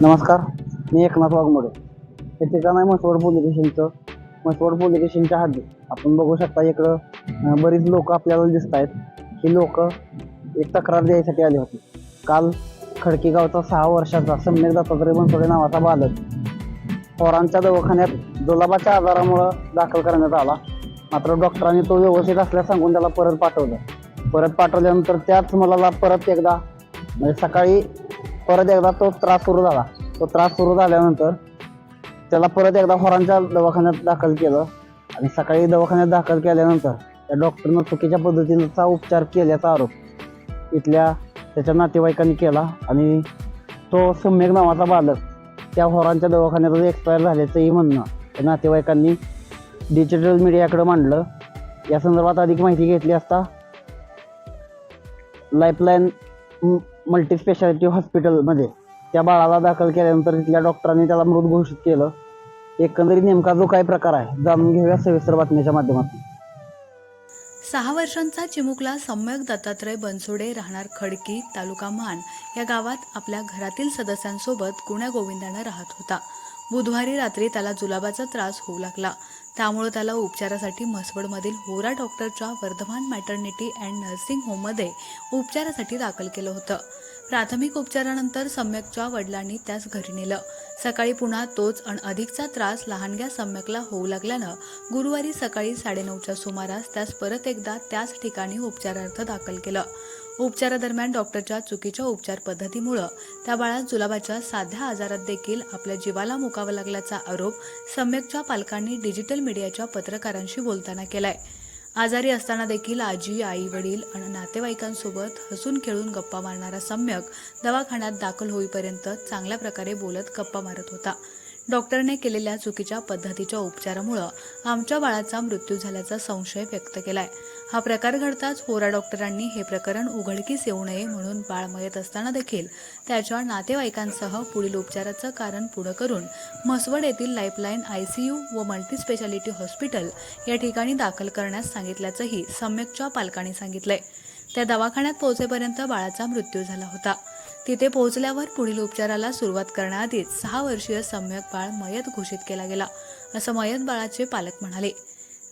नमस्कार मी एकनाथ वाघमोडे. हे ठिकाण आहे म्हसवड पोलीस स्टेशनचं. म्हसवड पोलीस स्टेशनच्या हद्दीत. आपण बघू शकता इकडं बरीच लोक आपल्याला दिसत आहेत. ही लोक एक तक्रार द्यायसाठी आली होती. काल खडकी गावचा सहा वर्षाचा सम्यक दत्तात्रय बनसोडे नावाचा बालक पोरांच्या दवाखान्यात जुलाबाच्या आजारामुळं दाखल करण्यात आला. मात्र डॉक्टरांनी तो व्यवस्थित असल्यास सांगून त्याला परत पाठवलं. परत पाठवल्यानंतर त्याच मुलाला परत एकदा म्हणजे सकाळी परत एकदा तो त्रास सुरू झाला. तो त्रास सुरू झाल्यानंतर त्याला परत एकदा होरांच्या दवाखान्यात दाखल केलं आणि सकाळी दवाखान्यात दाखल केल्यानंतर त्या डॉक्टरनं चुकीच्या पद्धतीचा उपचार केल्याचा आरोप इथल्या त्याच्या नातेवाईकांनी केला आणि तो सम्यक नावाचा बालक त्या होरांच्या दवाखान्यातच एक्सपायर झाल्याचंही म्हणणं त्या नातेवाईकांनी डिजिटल मीडियाकडे मांडलं. या संदर्भात अधिक माहिती घेतली असता लाईफलाईन मल्टी स्पेशालिटी हॉस्पिटलमध्ये त्या बाळाला दाखल केल्यानंतर तिथल्या डॉक्टरांनी त्याला मृत घोषित केलं. एकंदरीत नेमका जो काय प्रकार आहे जाणून घेऊया सविस्तर बातमीच्या माध्यमातून. सहा वर्षांचा चिमुकला सम्यक दत्तात्रय बनसोडे राहणार खडकी तालुका मान या गावात आपल्या घरातील सदस्यांसोबत गुण्यागोविंदानं राहत होता. बुधवारी रात्री त्याला जुलाबाचा त्रास होऊ लागला. त्यामुळे त्याला उपचारासाठी म्हसवडमधील होरा डॉक्टरच्या वर्धमान मॅटर्निटी अँड नर्सिंग होममध्ये उपचारासाठी दाखल केलं होतं. प्राथमिक उपचारानंतर सम्यकच्या वडिलांनी त्यास घरी नेलं. सकाळी पुन्हा तोच आणि अधिकचा त्रास लहानग्या सम्यकला होऊ लागल्यानं गुरुवारी सकाळी साडेनऊच्या सुमारास त्यास परत एकदा त्याच ठिकाणी उपचारार्थ दाखल केलं. उपचारादरम्यान डॉक्टरच्या चुकीच्या उपचार पद्धतीमुळं त्या बाळात जुलाबाच्या साध्या आजारात देखील आपल्या जीवाला मुकावा लागल्याचा आरोप सम्यकच्या पालकांनी डिजिटल मीडियाच्या पत्रकारांशी बोलताना केलाय. आजारी असताना देखील आजी आई वडील आणि नातेवाईकांसोबत हसून खेळून गप्पा मारणारा सम्यक दवाखान्यात दाखल होईपर्यंत चांगल्या प्रकारे बोलत गप्पा मारत होता. डॉक्टरने केलेल्या चुकीच्या पद्धतीच्या उपचारामुळं आमच्या बाळाचा मृत्यू झाल्याचा संशय व्यक्त केलाय. हा प्रकार घडताच होरा डॉक्टरांनी हे प्रकरण उघडकीस येऊ नये म्हणून बाळ मयत असताना देखील त्याच्या नातेवाईकांसह पुढील उपचाराचं कारण पुढं करून म्हसवड येथील लाईफलाईन आयसीयू व मल्टी स्पेशालिटी हॉस्पिटल या ठिकाणी दाखल करण्यास सांगितल्याचंही सम्यकच्या पालकांनी सांगितलंय. त्या दवाखान्यात पोहोचेपर्यंत बाळाचा मृत्यू झाला होता. तिथे पोहोचल्यावर पुढील उपचाराला सुरुवात करण्याआधीच सहा वर्षीय सम्यक बाळ मयत घोषित केला गेला असं मयत बाळाचे पालक म्हणाले.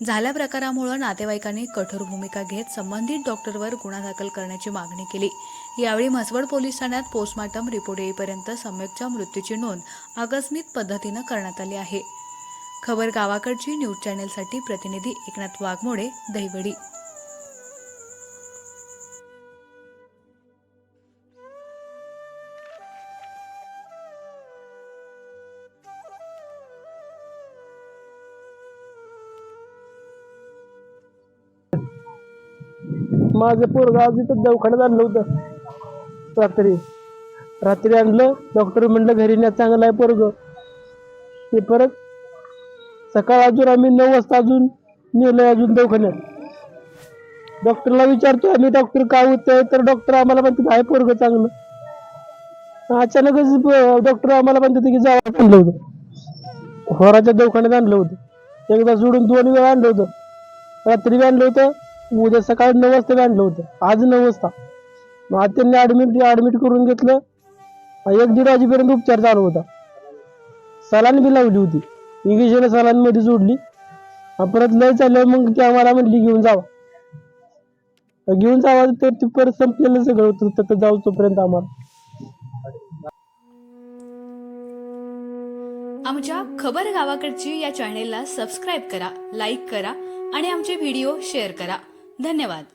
झाल्या प्रकारामुळे नातेवाईकांनी कठोर भूमिका घेत संबंधित डॉक्टरवर गुन्हा दाखल करण्याची मागणी केली. यावेळी म्हसवड पोलीस ठाण्यात पोस्टमार्टम रिपोर्ट येईपर्यंत सम्यकच्या मृत्यूची नोंद आकस्मिक पद्धतीनं करण्यात आली आहे. खबर गावाकडची न्यूज चॅनेलसाठी प्रतिनिधी एकनाथ वाघमोडे दहिवडी. माझं पोरग आज इथं दवाखान्यात आणलं होतं. रात्री. रात्री आणलं डॉक्टर म्हणलं घरी न्या चांगलं आहे पोरग. ते परत सकाळ अजून आम्ही नऊ वाजता अजून नेलं अजून दवाखान्यात. डॉक्टरला विचारतो आम्ही डॉक्टर काय होतंय? तर डॉक्टर आम्हाला म्हणतात आहे पोरग चांगलं. अचानकच डॉक्टर आम्हाला म्हणतात की जावं आणलं होतं. होराच्या दवाखान्यात आणलं होतं. एकदा सोडून दोन वेळा आणलं होतं. रात्री बी आणलं होतं उद्या सकाळी नऊ वाजता आणलं होतं. आज नऊ वाजता. मग आज त्यांनी ऍडमिट ऍडमिट करून घेतलं. एक दीड वाजेपर्यंत उपचार चालू होता. सलान बी लावली होती. इंग्लिशने सलानमध्ये जोडली. परत लय चाललं मग ती आम्हाला म्हणली घेऊन जावा. घेऊन जावा तर ती परत संपलेलं सगळं होतं. तिथं जाऊ तोपर्यंत आम्हाला. आमच्या खबर गावाकडची या चॅनेलला सबस्क्राईब करा लाईक करा आणि आमचे व्हिडिओ शेअर करा. धन्यवाद.